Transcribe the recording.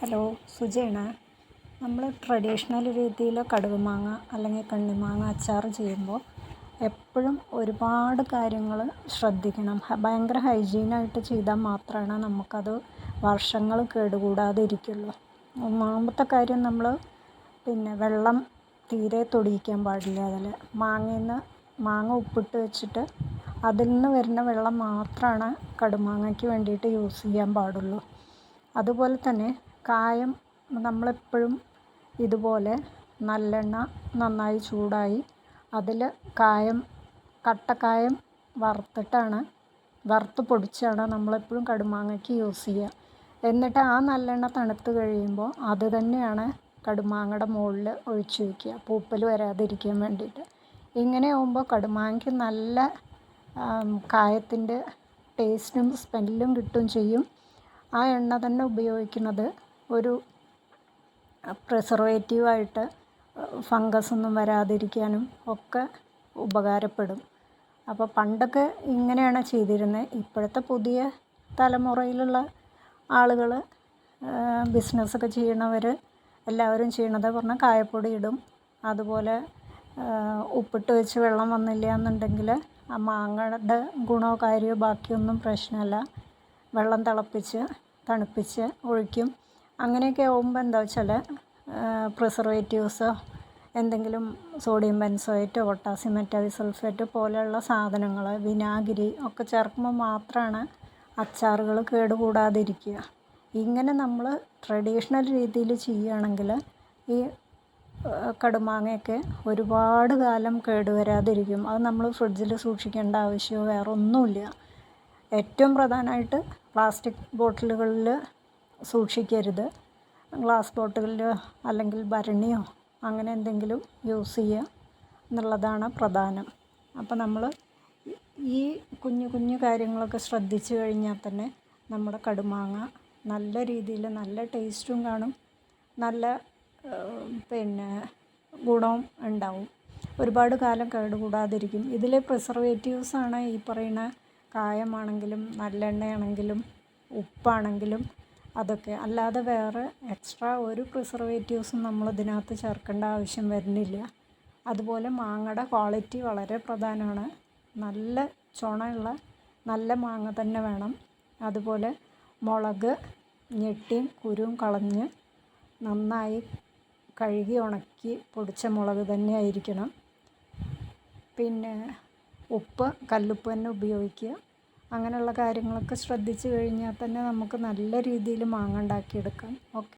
Hello സുജയാണ്. നമ്മൾ traditional രീതിയിൽ കടുകുമാങ്ങ അല്ലെങ്കിൽ കണ്ണിമാങ്ങ അച്ചാർ ചെയ്യുമ്പോൾ എപ്പോഴും ഒരുപാട് കാര്യങ്ങൾ ശ്രദ്ധിക്കണം. ഭയങ്കര ഹൈജീനായിട്ട് ചെയ്താൽ മാത്രമാണ് നമുക്കത് വർഷങ്ങൾ കേടുകൂടാതെ ഇരിക്കുള്ളൂ. ഒന്നാമത്തെ കാര്യം നമ്മൾ പിന്നെ വെള്ളം തീരെ തൊടിയിക്കാൻ പാടില്ല അതിൽ മാങ്ങയിൽ നിന്ന് മാങ്ങ ഉപ്പിട്ട് വെച്ചിട്ട് അതിൽ നിന്ന് വരുന്ന വെള്ളം മാത്രമാണ് കടുമാങ്ങയ്ക്ക് വേണ്ടിയിട്ട് യൂസ് ചെയ്യാൻ പാടുള്ളൂ. അതുപോലെ തന്നെ കായം നമ്മളെപ്പോഴും ഇതുപോലെ നല്ലെണ്ണ നന്നായി ചൂടായി അതിൽ കായം കട്ടക്കായം വറുത്തിട്ടാണ് വറുത്ത് പൊടിച്ചാണ് നമ്മളെപ്പോഴും കടുമാങ്ങയ്ക്ക് യൂസ് ചെയ്യുക. എന്നിട്ട് ആ നല്ലെണ്ണ തണുത്ത് കഴിയുമ്പോൾ അത് തന്നെയാണ് കടുമാങ്ങയുടെ മുകളിൽ ഒഴിച്ച് വയ്ക്കുക പൂപ്പൽ വരാതിരിക്കാൻ വേണ്ടിയിട്ട്. ഇങ്ങനെ ആകുമ്പോൾ കടുമാങ്ങയ്ക്ക് നല്ല കായത്തിന്റെ ടേസ്റ്റും സ്മെല്ലും കിട്ടും ചെയ്യും. ആ എണ്ണ തന്നെ ഉപയോഗിക്കുന്നത് ഒരു പ്രിസർവേറ്റീവായിട്ട് ഫംഗസ് ഒന്നും വരാതിരിക്കാനും ഒക്കെ ഉപകാരപ്പെടും. അപ്പോൾ പണ്ടൊക്കെ ഇങ്ങനെയാണ് ചെയ്തിരുന്നത് ഇപ്പോഴത്തെ പുതിയ തലമുറയിലുള്ള ആളുകൾ ബിസിനസ്സൊക്കെ ചെയ്യണവർ എല്ലാവരും ചെയ്യണത് പറഞ്ഞാൽ കായപ്പൊടി ഇടും. അതുപോലെ ഉപ്പിട്ട് വെച്ച് വെള്ളം വന്നില്ല എന്നുണ്ടെങ്കിൽ ആ മാങ്ങയുടെ ഗുണമോ കാര്യമോ ബാക്കിയൊന്നും പ്രശ്നമല്ല വെള്ളം തിളപ്പിച്ച് തണുപ്പിച്ച് ഒഴിക്കും. അങ്ങനെയൊക്കെ ആകുമ്പോൾ എന്താ വെച്ചാൽ പ്രിസർവേറ്റീവ്സോ എന്തെങ്കിലും സോഡിയം ബെൻസോയേറ്റോ പൊട്ടാസ്യം മെറ്റാബിസൾഫേറ്റ് പോലെയുള്ള സാധനങ്ങൾ വിനാഗിരി ഒക്കെ ചേർക്കുമ്പോൾ മാത്രമാണ് അച്ചാറുകൾ കേടുകൂടാതിരിക്കുക. ഇങ്ങനെ നമ്മൾ ട്രഡീഷണൽ രീതിയിൽ ചെയ്യുകയാണെങ്കിൽ ഈ കടുമാങ്ങയൊക്കെ ഒരുപാട് കാലം കേടുവരാതിരിക്കും. അത് നമ്മൾ ഫ്രിഡ്ജിൽ സൂക്ഷിക്കേണ്ട ആവശ്യമോ വേറൊന്നുമില്ല. ഏറ്റവും പ്രധാനമായിട്ട് പ്ലാസ്റ്റിക് ബോട്ടിലുകളിൽ സൂക്ഷിക്കരുത്. ഗ്ലാസ് ബോട്ടിലിൽ അല്ലെങ്കിൽ ഭരണിയോ അങ്ങനെ എന്തെങ്കിലും യൂസ് ചെയ്യുക എന്നുള്ളതാണ് പ്രധാനം. അപ്പോൾ നമ്മൾ ഈ കുഞ്ഞു കുഞ്ഞു കാര്യങ്ങളൊക്കെ ശ്രദ്ധിച്ചു കഴിഞ്ഞാൽ തന്നെ നമ്മുടെ കടുമാങ്ങ നല്ല രീതിയിൽ നല്ല ടേസ്റ്റും കാണും. നല്ല പിന്നെ ഗുണവും ഉണ്ടാവും. ഒരുപാട് കാലം കേടുകൂടാതിരിക്കും. ഇതിലെ പ്രിസർവേറ്റീവ്സാണ് ഈ പറയുന്ന കായമാണെങ്കിലും നല്ലെണ്ണയാണെങ്കിലും ഉപ്പാണെങ്കിലും അതൊക്കെ. അല്ലാതെ വേറെ എക്സ്ട്രാ ഒരു പ്രിസർവേറ്റീവ്സും നമ്മൾ ഇതിനകത്ത് ചേർക്കേണ്ട ആവശ്യം വരുന്നില്ല. അതുപോലെ മാങ്ങയുടെ ക്വാളിറ്റി വളരെ പ്രധാനമാണ്. നല്ല ചുണയുള്ള നല്ല മാങ്ങ തന്നെ വേണം. അതുപോലെ മുളക് ഞെട്ടിയും കുരുവും കളഞ്ഞ് നന്നായി കഴുകി ഉണക്കി പൊടിച്ച മുളക് തന്നെ ആയിരിക്കണം. പിന്നെ ഉപ്പ് കല്ലുപ്പ് തന്നെ ഉപയോഗിക്കുക. അങ്ങനെയുള്ള കാര്യങ്ങളൊക്കെ ശ്രദ്ധിച്ചു കഴിഞ്ഞാൽ തന്നെ നമുക്ക് നല്ല രീതിയിൽ മാങ്ങ ഉണ്ടാക്കിയെടുക്കാം. ഓക്കെ.